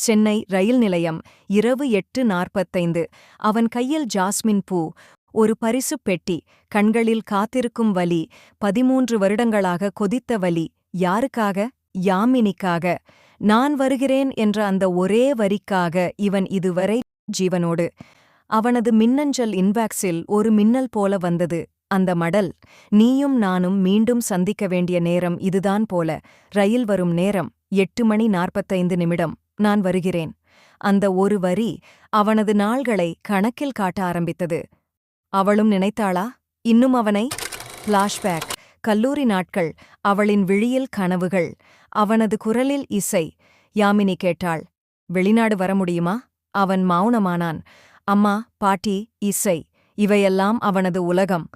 சென்னை ரயில் நிலையம் இரவு எட்டு நாற்பத்தைந்து. அவன் கையில் ஜாஸ்மின் பூ ஒரு பரிசுப் பெட்டி கண்களில் காத்திருக்கும் வலி பதிமூன்று வருடங்களாக கொதித்த வலி யாருக்காக? யாமினிக்காக. நான் வருகிறேன் என்ற அந்த ஒரே வரிக்காக இவன் இதுவரை ஜீவனோடு. அவனது மின்னஞ்சல் இன்பாக்ஸில் ஒரு மின்னல் போல வந்தது அந்த மடல். நீயும் நானும் மீண்டும் சந்திக்க வேண்டிய நேரம் இதுதான் போல. ரயில் வரும் நேரம் எட்டு மணி நாற்பத்தைந்து நிமிடம். நான் வருகிறேன். அந்த ஒரு வரி அவனது நாள்களை கணக்கில் காட்ட ஆரம்பித்தது. அவளும் நினைத்தாளா? இன்னும் அவனை? ஃப்ளாஷ்பேக் கல்லூரி நாட்கள். அவளின் விழியில் கனவுகள். அவனது குரலில் இசை. யாமினி கேட்டாள். வெளிநாடு வர முடியுமா? அவன் மௌனமானான். அம்மா பாட்டி இசை. இவையெல்லாம் அவனது உலகம்.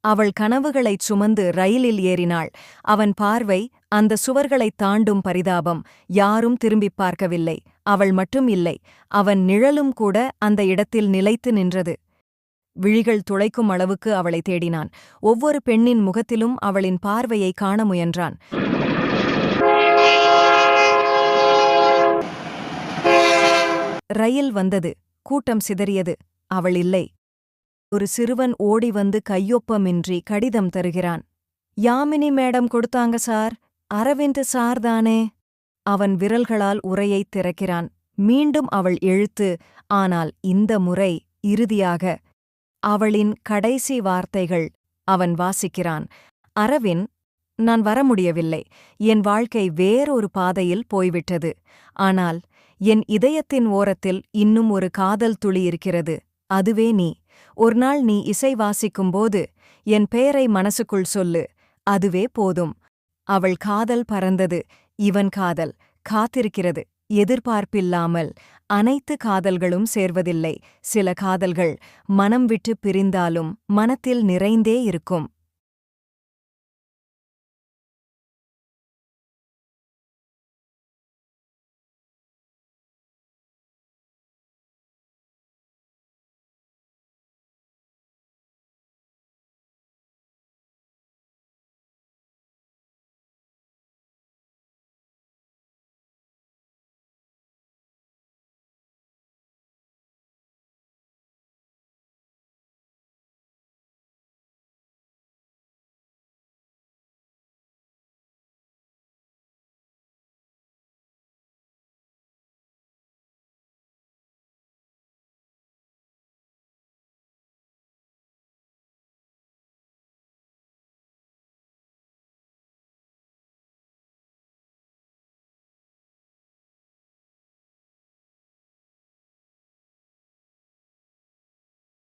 அவள் கனவுகளைச் சுமந்து ரயிலில் ஏறினாள். அவன் பார்வை அந்த சுவர்களைத் தாண்டும் பரிதாபம் யாரும் திரும்பிப் பார்க்கவில்லை. அவள் மட்டும் இல்லை அவன் நிழலும் கூட அந்த இடத்தில் நிலைத்து நின்றது. விழிகள் துளைக்கும் அளவுக்கு அவளை தேடினான். ஒவ்வொரு பெண்ணின் முகத்திலும் அவளின் பார்வையை காண முயன்றான். ரயில் வந்தது. கூட்டம் சிதறியது. அவள் இல்லை. ஒரு சிறுவன் ஓடி வந்து கையொப்பமின்றி கடிதம் தருகிறான். யாமினி மேடம் கொடுத்தாங்க சார். அரவிந்த் சார் தானே. அவன் விரல்களால் உரையைத் திறக்கிறான். மீண்டும் அவள் எழுத்து ஆனால் இந்த முறை இறுதியாக. அவளின் கடைசி வார்த்தைகள் அவன் வாசிக்கிறான். அரவின் நான் வர முடியவில்லை. என் வாழ்க்கை வேறொரு பாதையில் போய்விட்டது. ஆனால் என் இதயத்தின் ஓரத்தில் இன்னும் ஒரு காதல் துளி இருக்கிறது. அதுவே நீ. ஒருநாள் நீ இசை வாசிக்கும்போது என் பெயரை மனசுக்குள் சொல்லு அதுவே போதும். அவள் காதல் பறந்தது. இவன் காதல் காத்திருக்கிறது எதிர்பார்ப்பில்லாமல். அனைத்து காதல்களும் சேர்வதில்லை. சில காதல்கள் மனம் விட்டு பிரிந்தாலும் மனத்தில் நிறைந்தே இருக்கும்.